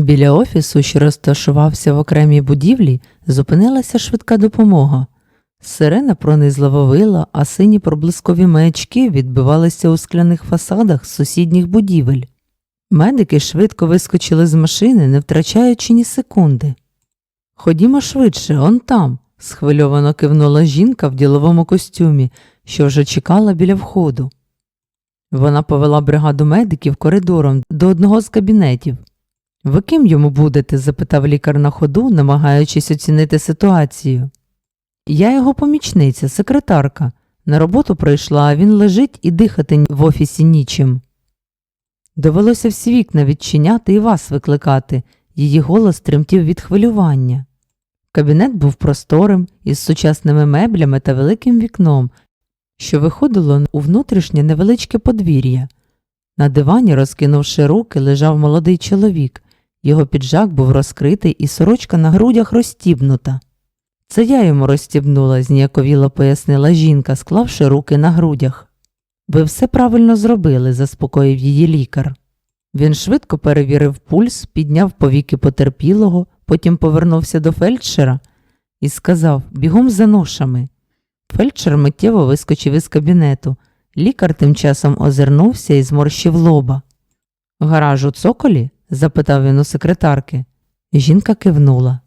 Біля офісу, що розташувався в окремій будівлі, зупинилася швидка допомога. Сирена пронизливо вила, а сині проблискові маячки відбивалися у скляних фасадах сусідніх будівель. Медики швидко вискочили з машини, не втрачаючи ні секунди. Ходімо швидше, он там, схвильовано кивнула жінка в діловому костюмі, що вже чекала біля входу. Вона повела бригаду медиків коридором до одного з кабінетів. Ви ким йому будете? запитав лікар на ходу, намагаючись оцінити ситуацію. Я його помічниця, секретарка. На роботу прийшла, а він лежить і дихати в офісі нічим. Довелося всі вікна відчиняти і вас викликати. Її голос тремтів від хвилювання. Кабінет був просторим, із сучасними меблями та великим вікном, що виходило у внутрішнє невеличке подвір'я. На дивані, розкинувши руки, лежав молодий чоловік. Його піджак був розкритий і сорочка на грудях розстібнута. Це я йому розстібнула, зніяковіло пояснила жінка, склавши руки на грудях. Ви все правильно зробили, заспокоїв її лікар. Він швидко перевірив пульс, підняв повіки потерпілого, потім повернувся до фельдшера і сказав бігом за ношами. Фельдшер миттєво вискочив із кабінету. Лікар тим часом озирнувся і зморщив лоба. Гараж у цоколі? Запитав він у секретарки. Жінка кивнула.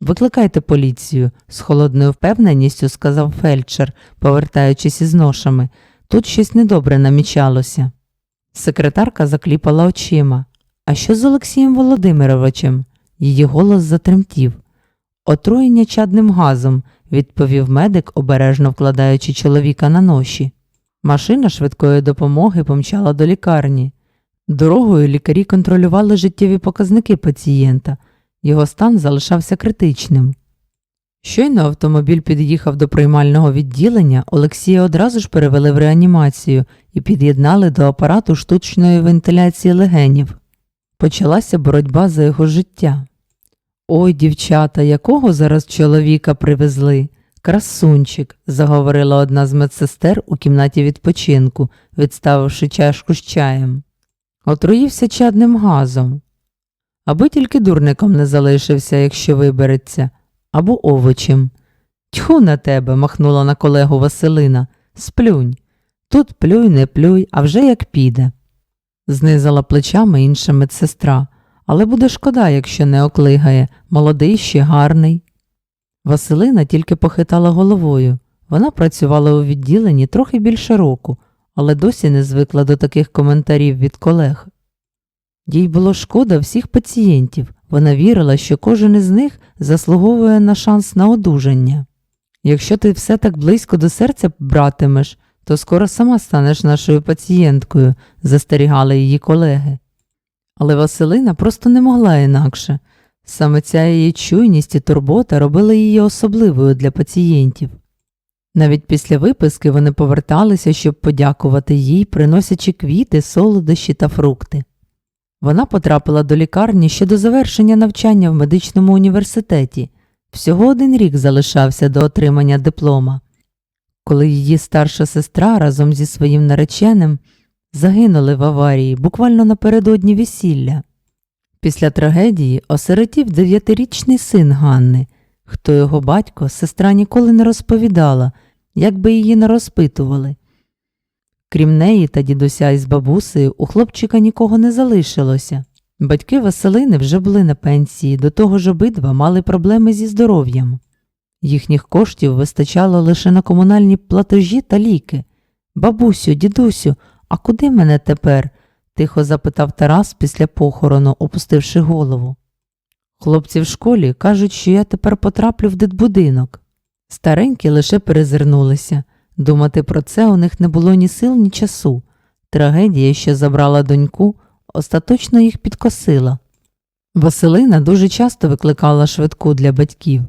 Викликайте поліцію, з холодною впевненістю сказав фельдшер, повертаючись із ношами. Тут щось недобре намічалося. Секретарка закліпала очима. А що з Олексієм Володимировичем? Її голос затремтів. Отруєння чадним газом, відповів медик, обережно вкладаючи чоловіка на ноші. Машина швидкої допомоги помчала до лікарні. Дорогою лікарі контролювали життєві показники пацієнта. Його стан залишався критичним. Щойно автомобіль під'їхав до приймального відділення, Олексія одразу ж перевели в реанімацію і під'єднали до апарату штучної вентиляції легенів. Почалася боротьба за його життя. Ой, дівчата, якого зараз чоловіка привезли? Красунчик, заговорила одна з медсестер у кімнаті відпочинку, відставивши чашку з чаєм. Отруївся чадним газом. Аби тільки дурником не залишився, якщо вибереться, або овочем. Тьху на тебе, махнула на колегу Василина. Сплюнь. Тут плюй, не плюй, а вже як піде. Знизала плечами інша медсестра, але буде шкода, якщо не оклигає, молодий ще гарний. Василина тільки похитала головою. Вона працювала у відділенні трохи більше року, але досі не звикла до таких коментарів від колег. Їй було шкода всіх пацієнтів, вона вірила, що кожен із них заслуговує на шанс на одужання. Якщо ти все так близько до серця братимеш, то скоро сама станеш нашою пацієнткою, застерігали її колеги. Але Василина просто не могла інакше. Саме ця її чуйність і турбота робили її особливою для пацієнтів. Навіть після виписки вони поверталися, щоб подякувати їй, приносячи квіти, солодощі та фрукти. Вона потрапила до лікарні ще до завершення навчання в медичному університеті. Всього один рік залишався до отримання диплома. Коли її старша сестра разом зі своїм нареченим загинули в аварії буквально напередодні весілля. Після трагедії осиротів дев'ятирічний син Ганни. Хто його батько, сестра ніколи не розповідала, як би її не розпитували. Крім неї та дідуся із бабусею, у хлопчика нікого не залишилося. Батьки Василини вже були на пенсії, до того ж обидва мали проблеми зі здоров'ям. Їхніх коштів вистачало лише на комунальні платежі та ліки. Бабусю, дідусю, а куди мене тепер? тихо запитав Тарас після похорону, опустивши голову. Хлопці в школі кажуть, що я тепер потраплю в дитбудинок. Старенькі лише перезирнулися. Думати про це у них не було ні сил, ні часу. Трагедія, що забрала доньку, остаточно їх підкосила. Василина дуже часто викликала швидку для батьків.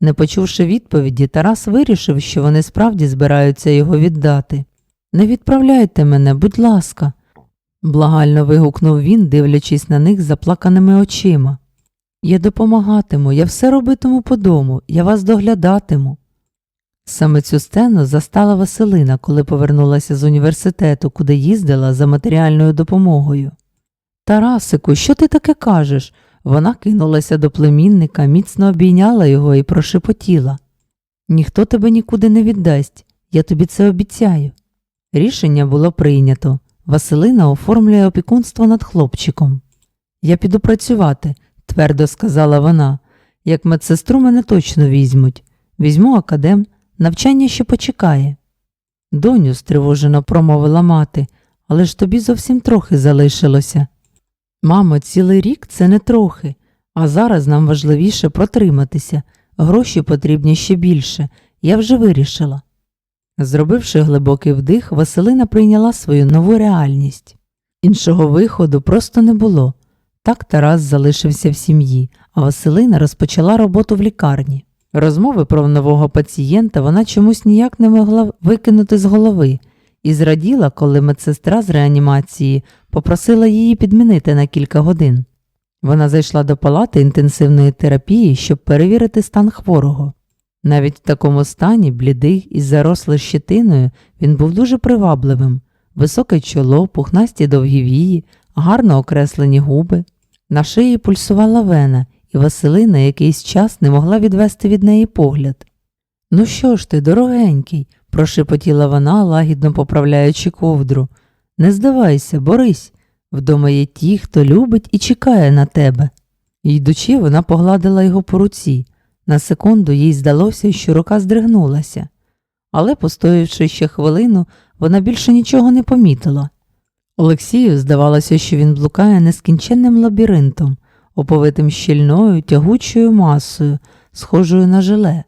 Не почувши відповіді, Тарас вирішив, що вони справді збираються його віддати. Не відправляйте мене, будь ласка, благально вигукнув він, дивлячись на них заплаканими очима. Я допомагатиму, я все робитиму по дому, я вас доглядатиму. Саме цю сцену застала Василина, коли повернулася з університету, куди їздила за матеріальною допомогою. Тарасику, що ти таке кажеш? Вона кинулася до племінника, міцно обійняла його і прошепотіла. Ніхто тебе нікуди не віддасть, я тобі це обіцяю. Рішення було прийнято. Василина оформлює опікунство над хлопчиком. Я піду працювати, твердо сказала вона. Як медсестру мене точно візьмуть. Візьму академ, навчання ще почекає. Доню, стривожено промовила мати, але ж тобі зовсім трохи залишилося. Мамо, цілий рік це не трохи, а зараз нам важливіше протриматися. Гроші потрібні ще більше. Я вже вирішила. Зробивши глибокий вдих, Василина прийняла свою нову реальність. Іншого виходу просто не було. Так Тарас залишився в сім'ї, а Василина розпочала роботу в лікарні. Розмови про нового пацієнта вона чомусь ніяк не могла викинути з голови і зраділа, коли медсестра з реанімації попросила її підмінити на кілька годин. Вона зайшла до палати інтенсивної терапії, щоб перевірити стан хворого. Навіть в такому стані, блідий із зарослою щетиною, він був дуже привабливим. Високе чоло, пухнасті довгі вії, гарно окреслені губи. На шиї пульсувала вена, і Василина якийсь час не могла відвести від неї погляд. Ну що ж ти, дорогенький, прошепотіла вона, лагідно поправляючи ковдру. Не здавайся, борись. Вдома є ті, хто любить і чекає на тебе. Йдучи, вона погладила його по руці. На секунду їй здалося, що рука здригнулася, але, постоявши ще хвилину, вона більше нічого не помітила. Олексію здавалося, що він блукає нескінченним лабіринтом, оповитим щільною, тягучою масою, схожою на желе.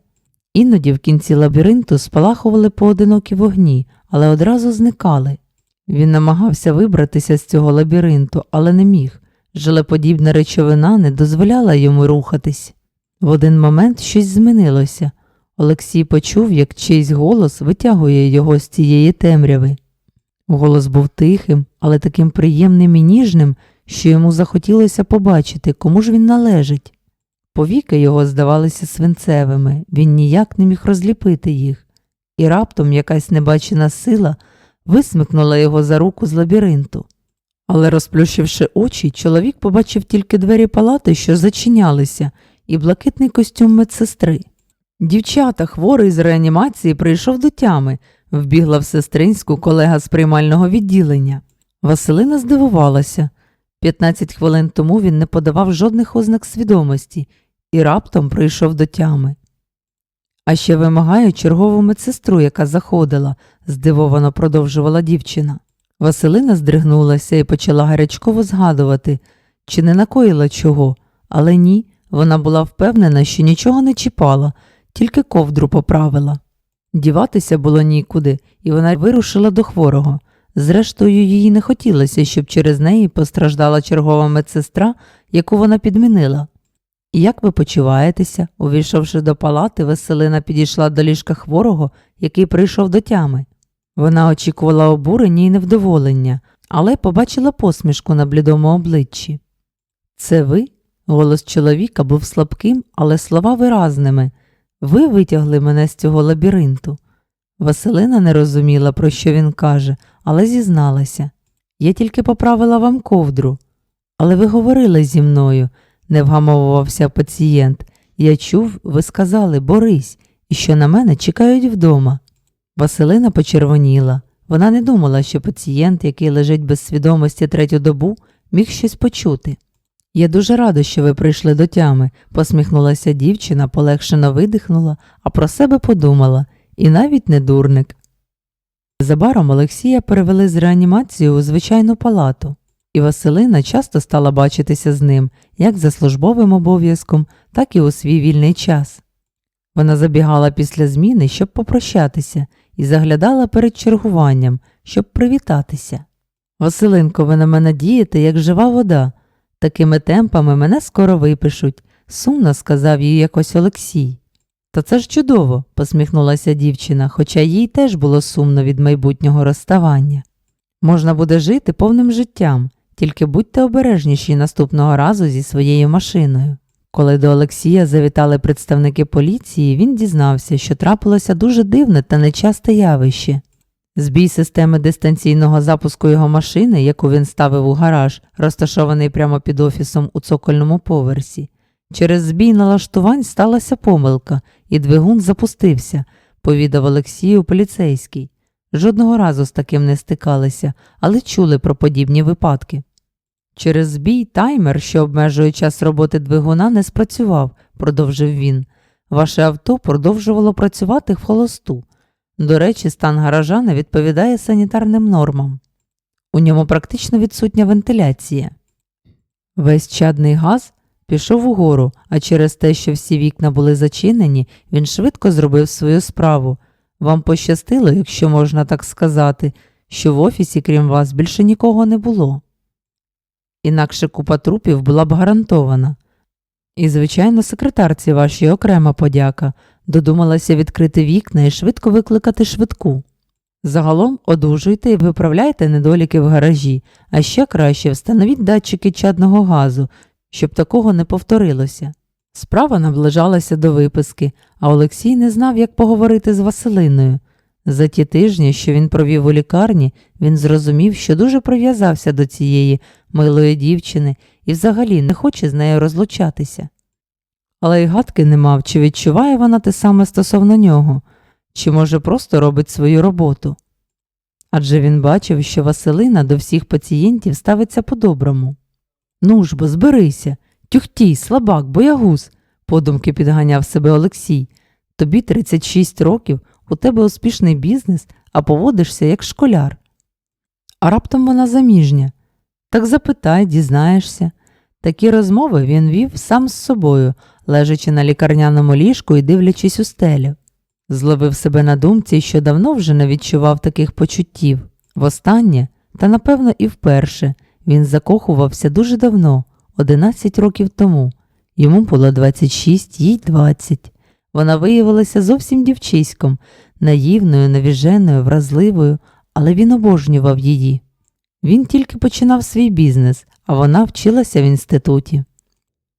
Іноді в кінці лабіринту спалахували поодинокі вогні, але одразу зникали. Він намагався вибратися з цього лабіринту, але не міг. Желеподібна речовина не дозволяла йому рухатись. В один момент щось змінилося. Олексій почув, як чийсь голос витягує його з цієї темряви. Голос був тихим, але таким приємним і ніжним, що йому захотілося побачити, кому ж він належить. Повіки його здавалися свинцевими, він ніяк не міг розліпити їх, і раптом якась небачена сила висмикнула його за руку з лабіринту. Але, розплющивши очі, чоловік побачив тільки двері палати, що зачинялися, і блакитний костюм медсестри. Дівчата, хворий з реанімації, прийшов до тями, вбігла в сестринську колега з приймального відділення. Василина здивувалася. 15 хвилин тому він не подавав жодних ознак свідомості і раптом прийшов до тями. А ще вимагає чергову медсестру, яка заходила, здивовано продовжувала дівчина. Василина здригнулася і почала гарячково згадувати, чи не накоїла чого, але ні, вона була впевнена, що нічого не чіпала, тільки ковдру поправила. Діватися було нікуди, і вона вирушила до хворого. Зрештою, їй не хотілося, щоб через неї постраждала чергова медсестра, яку вона підмінила. Як ви почуваєтеся? Увійшовши до палати, Василина підійшла до ліжка хворого, який прийшов до тями. Вона очікувала обурення і невдоволення, але побачила посмішку на блідому обличчі. Це ви? Голос чоловіка був слабким, але слова виразними. Ви витягли мене з цього лабіринту. Василина не розуміла, про що він каже, але зізналася. Я тільки поправила вам ковдру. Але ви говорили зі мною, не вгамовувався пацієнт. Я чув, ви сказали Борись, і що на мене чекають вдома. Василина почервоніла. Вона не думала, що пацієнт, який лежить без свідомості третю добу, міг щось почути. Я дуже рада, що ви прийшли до тями, посміхнулася дівчина, полегшено видихнула, а про себе подумала, і навіть не дурник. Незабаром Олексія перевели з реанімації у звичайну палату, і Василина часто стала бачитися з ним як за службовим обов'язком, так і у свій вільний час. Вона забігала після зміни, щоб попрощатися, і заглядала перед чергуванням, щоб привітатися. Василинко, ви на мене дієте, як жива вода. Такими темпами мене скоро випишуть, сумно сказав їй якось Олексій. Та це ж чудово, посміхнулася дівчина, хоча їй теж було сумно від майбутнього розставання. Можна буде жити повним життям, тільки будьте обережніші наступного разу зі своєю машиною. Коли до Олексія завітали представники поліції, він дізнався, що трапилося дуже дивне та нечасте явище. Збій системи дистанційного запуску його машини, яку він ставив у гараж, розташований прямо під офісом у цокольному поверсі. Через збій налаштувань сталася помилка, і двигун запустився, повідав Олексію поліцейський. Жодного разу з таким не стикалися, але чули про подібні випадки. Через збій таймер, що обмежує час роботи двигуна, не спрацював, продовжив він. Ваше авто продовжувало працювати в холосту. До речі, стан гаража не відповідає санітарним нормам. У ньому практично відсутня вентиляція. Весь чадний газ пішов угору, а через те, що всі вікна були зачинені, він швидко зробив свою справу. Вам пощастило, якщо можна так сказати, що в офісі, крім вас, більше нікого не було. Інакше купа трупів була б гарантована. І, звичайно, секретарці вашій окрема подяка додумалася відкрити вікна і швидко викликати швидку. Загалом одужуйте і виправляйте недоліки в гаражі, а ще краще встановіть датчики чадного газу, щоб такого не повторилося. Справа наближалася до виписки, а Олексій не знав, як поговорити з Василиною. За ті тижні, що він провів у лікарні, він зрозумів, що дуже прив'язався до цієї милої дівчини і взагалі не хоче з нею розлучатися. Але й гадки не мав, чи відчуває вона те саме стосовно нього, чи може просто робить свою роботу. Адже він бачив, що Василина до всіх пацієнтів ставиться по-доброму. Ну ж бо, зберися, тюхтій, слабак, боягуз, подумки підганяв себе Олексій. Тобі 36 років, у тебе успішний бізнес, а поводишся як школяр. А раптом вона заміжня. Так запитай, дізнаєшся. Такі розмови він вів сам з собою, лежачи на лікарняному ліжку і дивлячись у стелю. Зловив себе на думці, що давно вже не відчував таких почуттів. Востаннє, та напевно і вперше, він закохувався дуже давно, 11 років тому. Йому було 26, їй 20. Вона виявилася зовсім дівчиськом, наївною, навіженою, вразливою, але він обожнював її. Він тільки починав свій бізнес, а вона вчилася в інституті.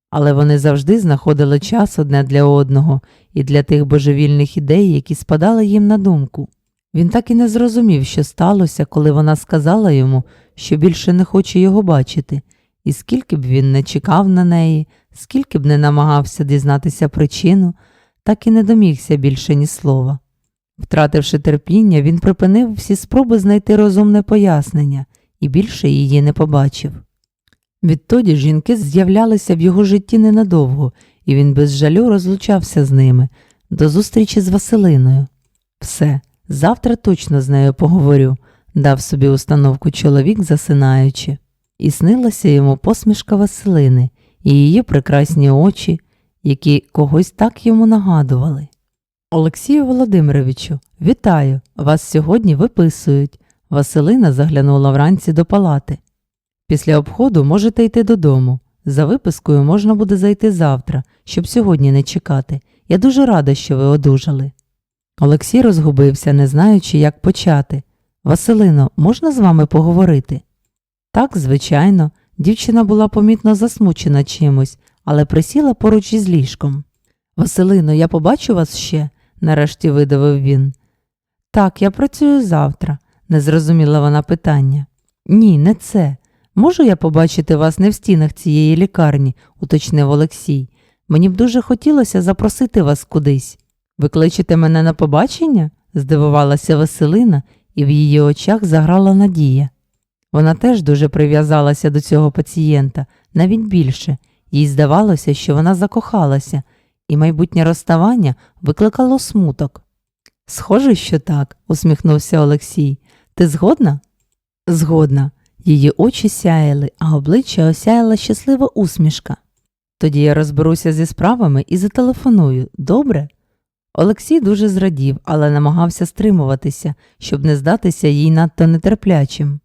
Але вони завжди знаходили час одне для одного і для тих божевільних ідей, які спадали їм на думку. Він так і не зрозумів, що сталося, коли вона сказала йому, що більше не хоче його бачити, і скільки б він не чекав на неї, скільки б не намагався дізнатися причину, так і не домігся більше ні слова. Втративши терпіння, він припинив всі спроби знайти розумне пояснення і більше її не побачив. Відтоді жінки з'являлися в його житті ненадовго, і він без жалю розлучався з ними до зустрічі з Василиною. Все, завтра точно з нею поговорю, дав собі установку чоловік, засинаючи, і снилася йому посмішка Василини і її прекрасні очі, які когось так йому нагадували. Олексію Володимировичу, вітаю! Вас сьогодні виписують. Василина заглянула вранці до палати. Після обходу можете йти додому. За випискою можна буде зайти завтра, щоб сьогодні не чекати. Я дуже рада, що ви одужали. Олексій розгубився, не знаючи, як почати. Василино, можна з вами поговорити? Так, звичайно, дівчина була помітно засмучена чимось, але присіла поруч із ліжком. Василино, я побачу вас ще, нарешті видавив він. Так, я працюю завтра, не зрозуміла вона питання. Ні, не це. Можу я побачити вас не в стінах цієї лікарні, уточнив Олексій. Мені б дуже хотілося запросити вас кудись. Ви кличете мене на побачення? здивувалася Василина, і в її очах заграла надія. Вона теж дуже прив'язалася до цього пацієнта, навіть більше, їй здавалося, що вона закохалася, і майбутнє розставання викликало смуток. Схоже, що так, усміхнувся Олексій. Ти згодна? Згодна. Її очі сяяли, а обличчя осяяла щаслива усмішка. Тоді я розберуся зі справами і зателефоную, добре? Олексій дуже зрадів, але намагався стримуватися, щоб не здатися їй надто нетерплячим.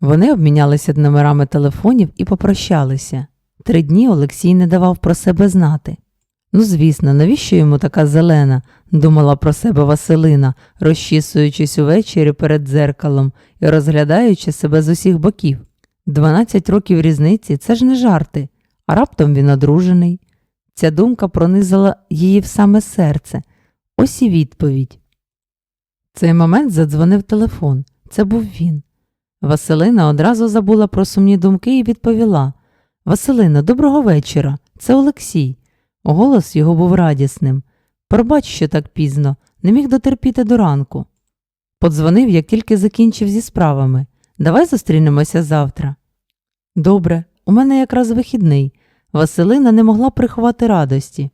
Вони обмінялися номерами телефонів і попрощалися. Три дні Олексій не давав про себе знати. Ну, звісно, навіщо йому така зелена, думала про себе Василина, розчісуючись увечері перед дзеркалом і розглядаючи себе з усіх боків. Дванадцять років різниці це ж не жарти, а раптом він одружений. Ця думка пронизала її в саме серце. Ось і відповідь. В цей момент задзвонив телефон. Це був він. Василина одразу забула про сумні думки і відповіла Василина, доброго вечора. Це Олексій. Голос його був радісним. Пробач, що так пізно, не міг дотерпіти до ранку. Подзвонив, як тільки закінчив зі справами. Давай зустрінемося завтра. Добре, у мене якраз вихідний. Василина не могла приховати радості.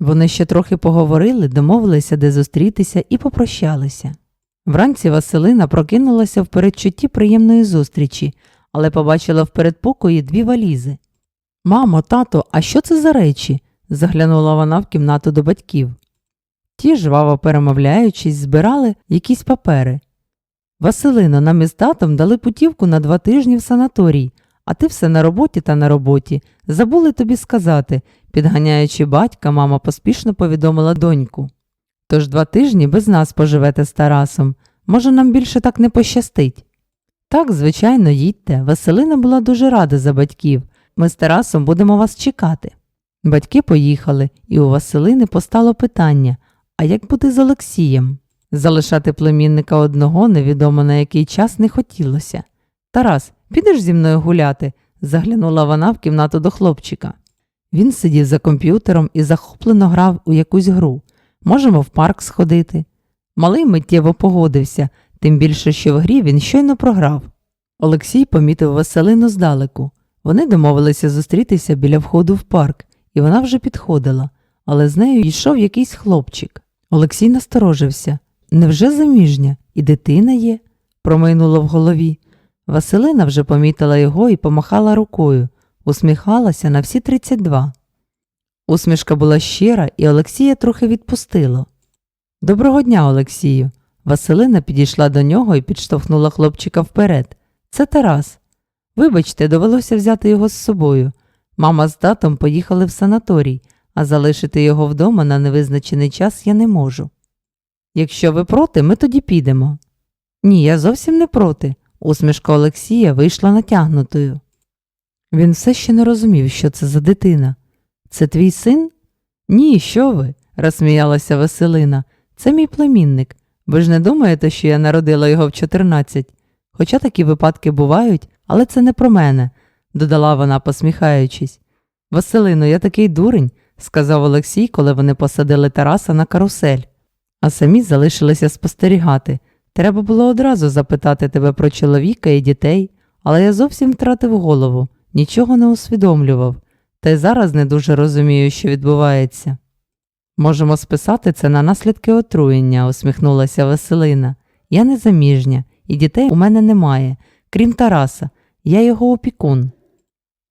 Вони ще трохи поговорили, домовилися, де зустрітися, і попрощалися. Вранці Василина прокинулася в передчутті приємної зустрічі, але побачила в передпокої дві валізи. Мамо, тато, а що це за речі? заглянула вона в кімнату до батьків. Ті, жваво перемовляючись, збирали якісь папери. Василино, нам із татом дали путівку на два тижні в санаторій, а ти все на роботі та на роботі. Забули тобі сказати, підганяючи батька, мама поспішно повідомила доньку. Тож два тижні без нас поживете з Тарасом. Може, нам більше так не пощастить. Так, звичайно, їдьте. Василина була дуже рада за батьків. Ми з Тарасом будемо вас чекати. Батьки поїхали, і у Василини постало питання а як бути з Олексієм? Залишати племінника одного невідомо на який час не хотілося. Тарас, підеш зі мною гуляти? заглянула вона в кімнату до хлопчика. Він сидів за комп'ютером і захоплено грав у якусь гру. Можемо в парк сходити. Малий миттєво погодився, тим більше, що в грі він щойно програв. Олексій помітив Василину здалеку. Вони домовилися зустрітися біля входу в парк, і вона вже підходила, але з нею йшов якийсь хлопчик. Олексій насторожився. Невже заміжня? І дитина є? промайнуло в голові. Василина вже помітила його і помахала рукою, усміхалася на всі 32. Усмішка була щира, і Олексія трохи відпустило. Доброго дня, Олексію. Василина підійшла до нього і підштовхнула хлопчика вперед. Це Тарас. Вибачте, довелося взяти його з собою. Мама з татом поїхали в санаторій, а залишити його вдома на невизначений час я не можу. Якщо ви проти, ми тоді підемо. Ні, я зовсім не проти. Усмішка Олексія вийшла натягнутою. Він все ще не розумів, що це за дитина. Це твій син? Ні, що ви? розсміялася Василина. Це мій племінник. Ви ж не думаєте, що я народила його в 14? Хоча такі випадки бувають, але це не про мене, додала вона, посміхаючись. Василино, я такий дурень, сказав Олексій, коли вони посадили Тараса на карусель, а самі залишилися спостерігати. Треба було одразу запитати тебе про чоловіка і дітей, але я зовсім втратив голову, нічого не усвідомлював, та й зараз не дуже розумію, що відбувається. Можемо списати це на наслідки отруєння, усміхнулася Василина. Я не заміжня, і дітей у мене немає, крім Тараса, я його опікун.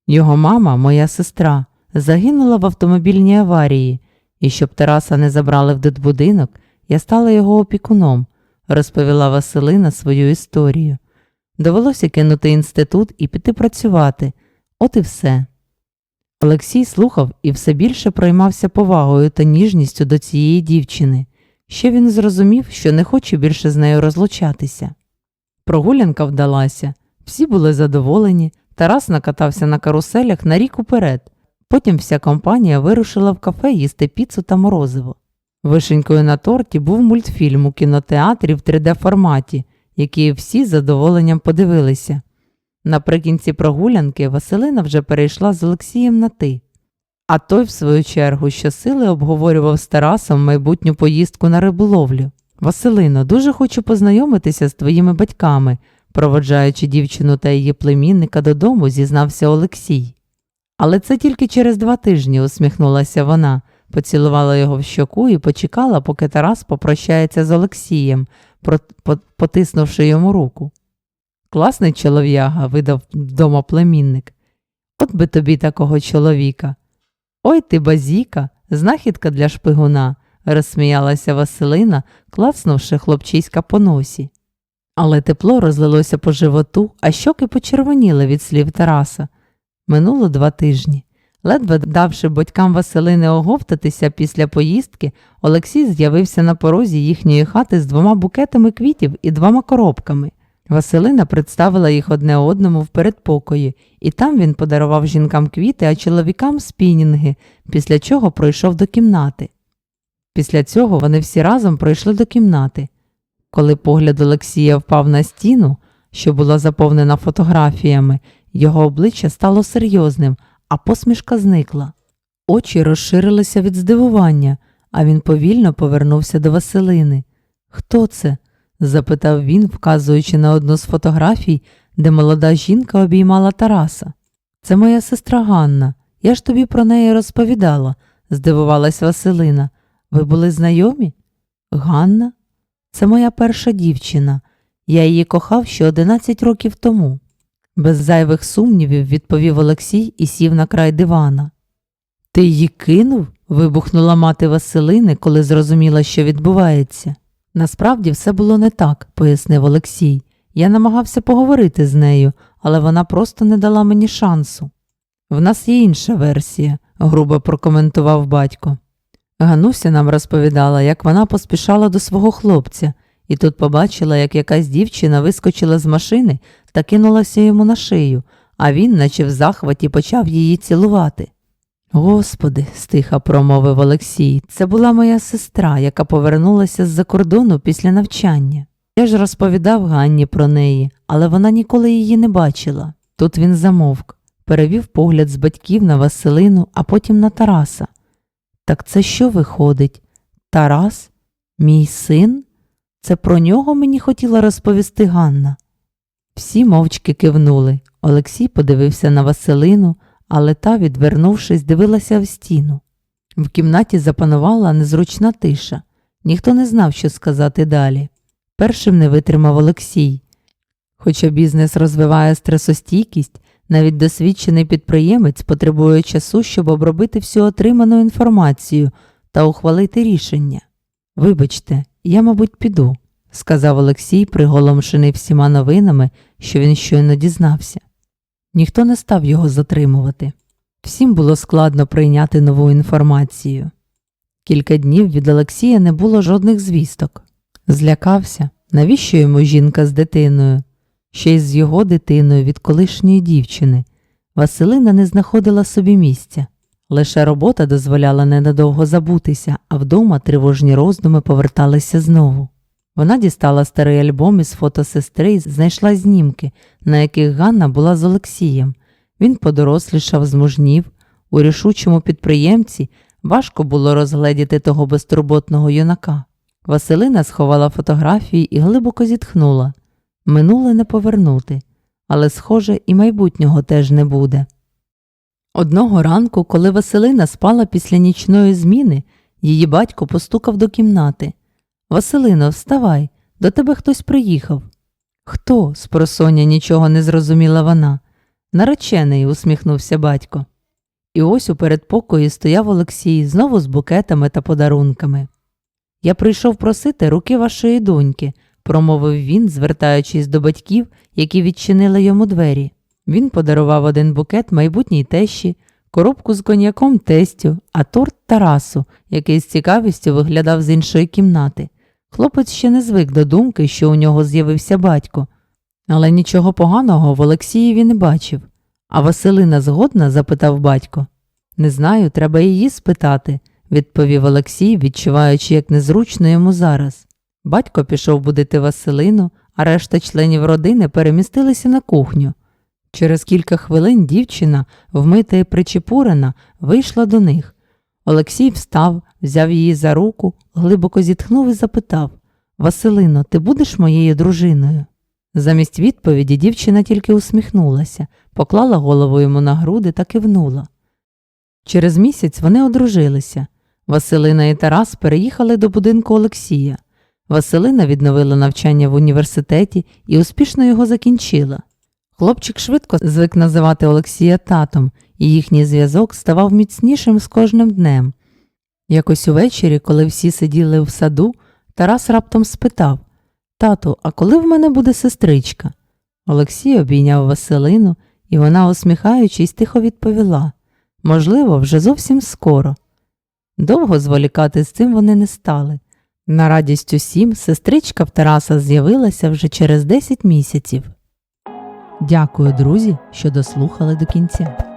Його мама, моя сестра, загинула в автомобільній аварії, і щоб Тараса не забрали в дитбудинок, я стала його опікуном, розповіла Василина свою історію. Довелося кинути інститут і піти працювати, от і все. Олексій слухав і все більше проймався повагою та ніжністю до цієї дівчини. Ще він зрозумів, що не хоче більше з нею розлучатися. Прогулянка вдалася, всі були задоволені, Тарас накатався на каруселях на рік уперед. Потім вся компанія вирушила в кафе їсти піцу та морозиво. Вишенькою на торті був мультфільм у кінотеатрі в 3D форматі, який всі з задоволенням подивилися. Наприкінці прогулянки Василина вже перейшла з Олексієм на ти. А той, в свою чергу, щосили обговорював з Тарасом майбутню поїздку на риболовлю. Василино, дуже хочу познайомитися з твоїми батьками, проводжаючи дівчину та її племінника додому, зізнався Олексій. Але це тільки через два тижні, усміхнулася вона, поцілувала його в щоку і почекала, поки Тарас попрощається з Олексієм, потиснувши йому руку. Класний чолов'яга, видав вдома племінник. От би тобі такого чоловіка. Ой ти базіка, знахідка для шпигуна, розсміялася Василина, клацнувши хлопчиська по носі. Але тепло розлилося по животу, а щоки почервоніли від слів Тараса. Минуло два тижні. Ледве давши батькам Василини оговтатися після поїздки, Олексій з'явився на порозі їхньої хати з двома букетами квітів і двома коробками. Василина представила їх одне одному в передпокої, і там він подарував жінкам квіти, а чоловікам спінінги, після чого пройшов до кімнати. Після цього вони всі разом пройшли до кімнати. Коли погляд Олексія впав на стіну, що була заповнена фотографіями, його обличчя стало серйозним, а посмішка зникла. Очі розширилися від здивування, а він повільно повернувся до Василини. Хто це? запитав він, вказуючи на одну з фотографій, де молода жінка обіймала Тараса. Це моя сестра Ганна. Я ж тобі про неї розповідала, здивувалась Василина. Ви були знайомі? Ганна? Це моя перша дівчина. Я її кохав ще 11 років тому. Без зайвих сумнівів відповів Олексій і сів на край дивана. Ти її кинув? вибухнула мати Василини, коли зрозуміла, що відбувається. Насправді все було не так, пояснив Олексій. Я намагався поговорити з нею, але вона просто не дала мені шансу. В нас є інша версія, грубо прокоментував батько. Гануся нам розповідала, як вона поспішала до свого хлопця, і тут побачила, як якась дівчина вискочила з машини та кинулася йому на шию, а він, наче в захваті, почав її цілувати. Господи, стиха промовив Олексій, це була моя сестра, яка повернулася з-за кордону після навчання. Я ж розповідав Ганні про неї, але вона ніколи її не бачила. Тут він замовк, перевів погляд з батьків на Василину, а потім на Тараса. Так це що виходить? Тарас? Мій син? Це про нього мені хотіла розповісти Ганна. Всі мовчки кивнули. Олексій подивився на Василину, але та, відвернувшись, дивилася в стіну. В кімнаті запанувала незручна тиша. Ніхто не знав, що сказати далі. Першим не витримав Олексій. Хоча бізнес розвиває стресостійкість, навіть досвідчений підприємець потребує часу, щоб обробити всю отриману інформацію та ухвалити рішення. Вибачте, я, мабуть, піду, сказав Олексій, приголомшений всіма новинами, що він щойно дізнався. Ніхто не став його затримувати. Всім було складно прийняти нову інформацію. Кілька днів від Олексія не було жодних звісток. Злякався, навіщо йому жінка з дитиною, ще й з його дитиною від колишньої дівчини. Василина не знаходила собі місця. Лише робота дозволяла ненадовго забутися, а вдома тривожні роздуми поверталися знову. Вона дістала старий альбом із фото сестри і знайшла знімки, на яких Ганна була з Олексієм. Він подорослішав, змужнів. У рішучому підприємці важко було розгледіти того безтурботного юнака. Василина сховала фотографії і глибоко зітхнула. Минуле не повернути, але, схоже, і майбутнього теж не буде. Одного ранку, коли Василина спала після нічної зміни, її батько постукав до кімнати. Василино, вставай, до тебе хтось приїхав. Хто? спросоння нічого не зрозуміла вона. Наречений, усміхнувся батько. І ось у передпокої стояв Олексій знову з букетами та подарунками. Я прийшов просити руки вашої доньки, промовив він, звертаючись до батьків, які відчинили йому двері. Він подарував один букет майбутній тещі, коробку з коньяком тестю, а торт Тарасу, який з цікавістю виглядав з іншої кімнати. Хлопець ще не звик до думки, що у нього з'явився батько, але нічого поганого в Олексієві не бачив. А Василина згодна? запитав батько. Не знаю, треба її спитати, відповів Олексій, відчуваючи, як незручно йому зараз. Батько пішов будити Василину, а решта членів родини перемістилися на кухню. Через кілька хвилин дівчина, вмита і причепурена, вийшла до них. Олексій встав, взяв її за руку, глибоко зітхнув і запитав Василино, ти будеш моєю дружиною? Замість відповіді дівчина тільки усміхнулася, поклала голову йому на груди та кивнула. Через місяць вони одружилися. Василина і Тарас переїхали до будинку Олексія. Василина відновила навчання в університеті і успішно його закінчила. Хлопчик швидко звик називати Олексія татом, і їхній зв'язок ставав міцнішим з кожним днем. Якось увечері, коли всі сиділи в саду, Тарас раптом спитав Тату, а коли в мене буде сестричка? Олексій обійняв Василину, і вона, усміхаючись, тихо відповіла можливо, вже зовсім скоро. Довго зволікати з цим вони не стали. На радість усім сестричка в Тараса з'явилася вже через 10 місяців. Дякую, друзі, що дослухали до кінця.